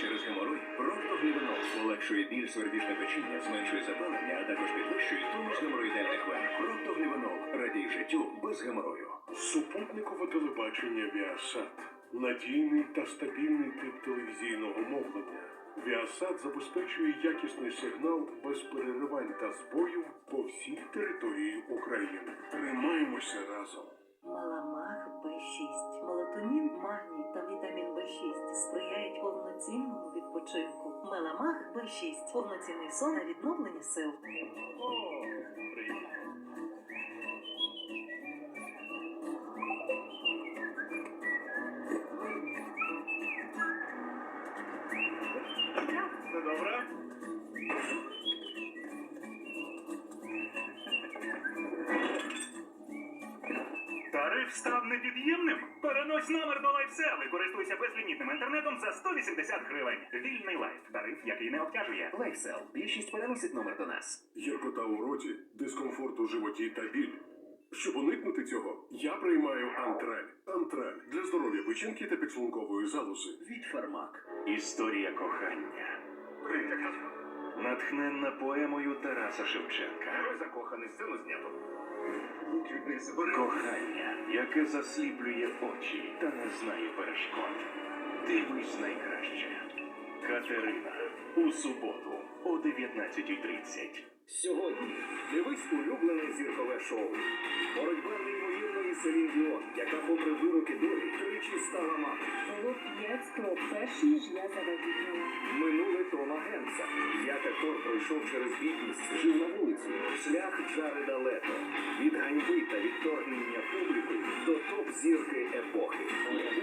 через геморой, проктоглівенол полегшує біль свербіжне печіння, зменшує запалення, а також підвищує тонус геморроїдальних вен. Проктоглівенол. Радій життю без геморою. Супутникове телебачення Віасат. Надійний та стабільний тип телевізійного мовлення. Віасат забезпечує якісний сигнал без переривань та збоїв по всій території України. Тримаємося разом. Маламах Б6. Повноцінному відпочинку. Меламах Б6 повноцінний сон та відновлення сил. Став непід'ємним? Перенось номер до і користуйся безлімітним інтернетом за 180 гривень. Вільний лайф. Тариф, який не обтяжує. Лайфсел. Більшість переносить номер до нас. Гіркота у роті, дискомфорт у животі та біль. Щоб уникнути цього, я приймаю антраль. Антраль для здоров'я печінки та підшлункової залози. Від Фармак. Історія кохання. Натхненна поемою Тараса Шевченка. закоханий сцену знято. Кохання, яке засліплює очі та не знає перешкод. Дивись найкраще. Катерина. У суботу о 19.30. Сьогодні дивись улюблене зіркове шоу. Боротьба Селін Діон, яка попри вироки долі тричі стала матою. Було п'ять спроб, перш ніж я завагітніла. Минуле Тома Генса. Як актор пройшов через бідність, жив на вулиці. Шлях Джареда Лето. Від ганьби та відторгнення публіки до топ-зірки епохи.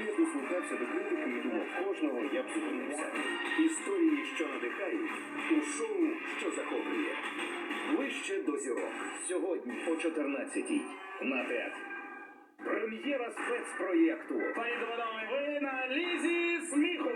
Я дослухався до критики і думав, кожного я б зупинився. Історії, що надихають, у шоу, що захоплює. Ближче до зірок. Сьогодні о 14-й. На ТЕТ. Прем'єра спецпроєкту. Пані Доводоми, ви на лізі сміху.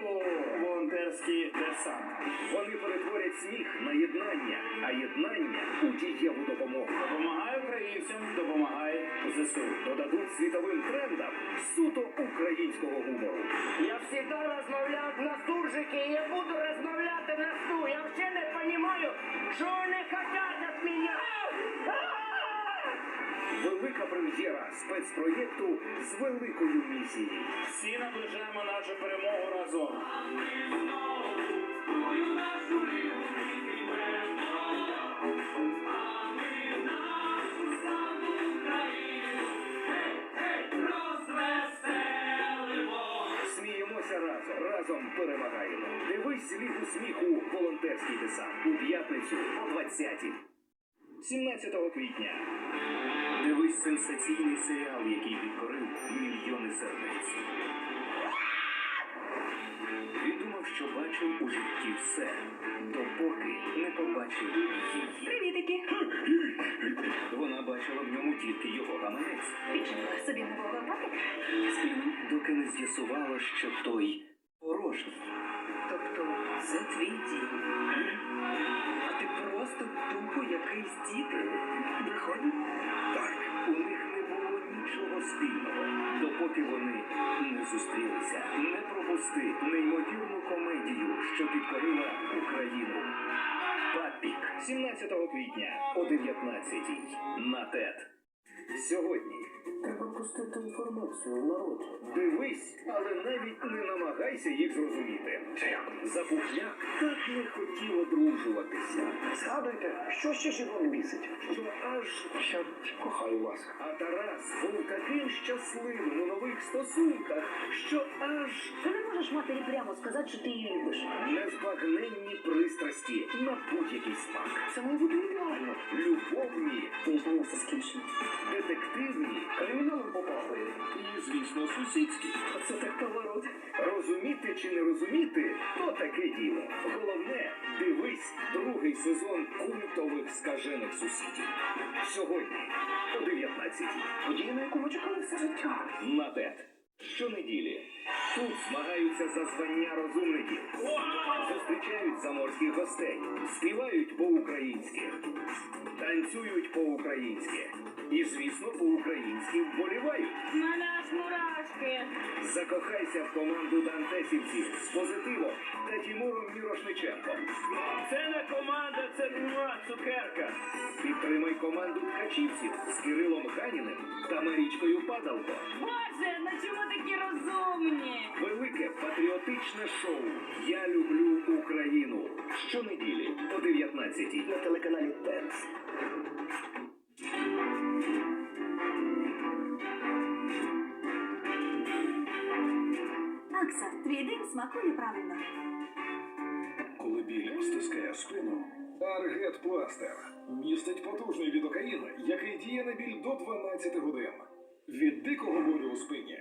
Волонтерський десант. Вони перетворять сміх на єднання, а єднання у дієву допомогу. Допомагає українцям, допомагає ЗСУ. Додадуть світовим трендам суто українського гумору. Я всегда розмовляв на суржике, и я буду розмовляти на сту. Я вообще не понимаю, що вони хотят от меня. Велика прем'єра спецпроєкту з великою місією. Всі наближаємо нашу перемогу разом. Разом, разом перемагаємо. Дивись лігу сміху волонтерський десант у п'ятницю о 20-й. 17 квітня. Дивись сенсаційний серіал, який підкорив мільйони сердець. Він думав, що бачив у житті все, допоки не побачив її. Привітики! Вона бачила в ньому тільки його гаманець. Підшукала собі нового патика. Сплю. доки не з'ясувала, що той порожній. Тобто це твій дім. А ти просто тупо якийсь дід. Виходить? Нічого допоки вони не зустрілися. Не пропусти неймовірну комедію, що підкорила Україну. Папік 17 квітня о 19 на ТЕТ. Сьогодні Треба пустити інформацію в народ. Дивись, але навіть не намагайся їх зрозуміти. Запухляк так не хотів одружуватися. Згадуйте, що ще жінок бісить? Що аж Я кохаю вас. А Тарас був таким щасливим у нових стосунках, що аж Ти не можеш матері прямо сказати, що ти її любиш. незбагненні пристрасті на будь-який смак. Це бути ідеально. Любовні, ж на детективні Криміналом попахує. і, звісно, сусідські. Оце так поворот. Розуміти чи не розуміти, то таке діло. Головне, дивись другий сезон культових скажених сусідів. Сьогодні о 19-й. Подія, на яку ми чекали все життя. на ТЕТ. Щонеділі тут змагаються за звання розумників, зустрічають заморських гостей, співають по-українськи, танцюють по-українськи. І, звісно, по-українськи вболівають. Мене аж мурашки. Закохайся в команду дантесівців з позитивом та Тімуром Мірошниченком. Це не команда, це муа, цукерка. Підтримай команду ткачівців з Кирилом Ганіним та Марічкою Падалко. Боже, ну чому такі розумні? Велике патріотичне шоу Я люблю Україну. Щонеділі о 19 на телеканалі ТЕНС. Твій дим смакує правильно. Коли біль стискає спину, Аргет Пластер містить потужний відокаїн, який діє на біль до 12 годин. Від дикого болю у спині.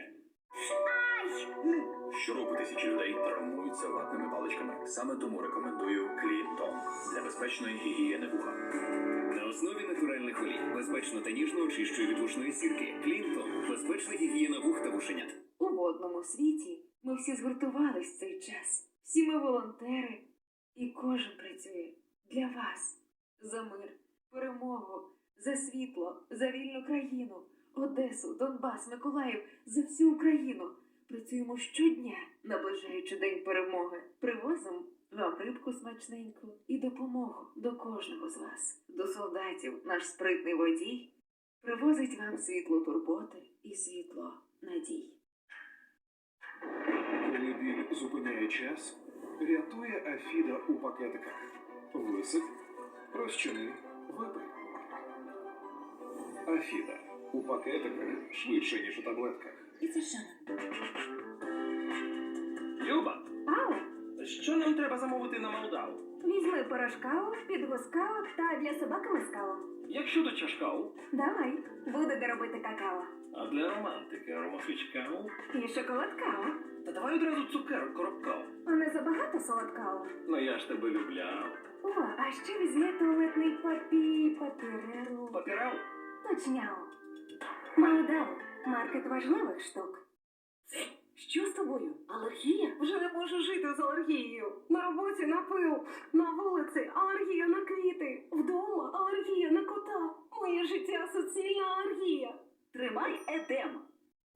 Щороку тисячі людей травмуються ватними паличками. Саме тому рекомендую Клінтон для безпечної гігієни вуха. На основі натуральних олій безпечно та ніжно очищує від вушної сірки. Клінтон безпечна гігієна вух та вушенят. У водному світі ми всі згуртувались в цей час. Всі ми волонтери, і кожен працює для вас за мир, перемогу, за світло, за вільну країну, Одесу, Донбас, Миколаїв, за всю Україну. Працюємо щодня, наближаючи день перемоги. Привозимо вам рибку смачненьку і допомогу до кожного з вас. До солдатів наш спритний водій привозить вам світло турботи і світло надій. Зупиняє час, рятує Афіда у пакетиках. Висип, розчини, випий. Афіда у пакетиках швидше, ніж у таблетках. І це що? Люба, Ау! що нам треба замовити на Молдаву? Візьми порошкао, підгускао та для собаки мискао. Як щодо чашкау, Давай, буде де робити какао. а для романтики аромафічкау? І шоколад као. Та давай одразу цукерок коробкау. А не забагато солодкао. Ну я ж тебе любляв. О, а ще візьми туалетний папі, папіреру. Папірав? Точняо. Маудау, маркет важливих штук. Що з тобою? Алергія? Вже не можу жити з алергією. На роботі на пил, на вулиці алергія на квіти, вдома алергія на кота. Моє життя суцільна алергія. Тримай едем.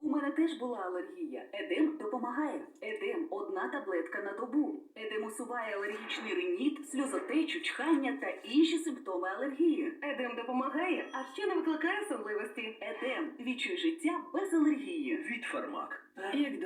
У мене теж була алергія. Едем допомагає. Едем одна таблетка на добу. Едем усуває алергічний риніт, сльозотечу, чхання та інші симптоми алергії. Едем допомагає, а ще не викликає сонливості. Едем відчуй життя без алергії. Від фармак. Як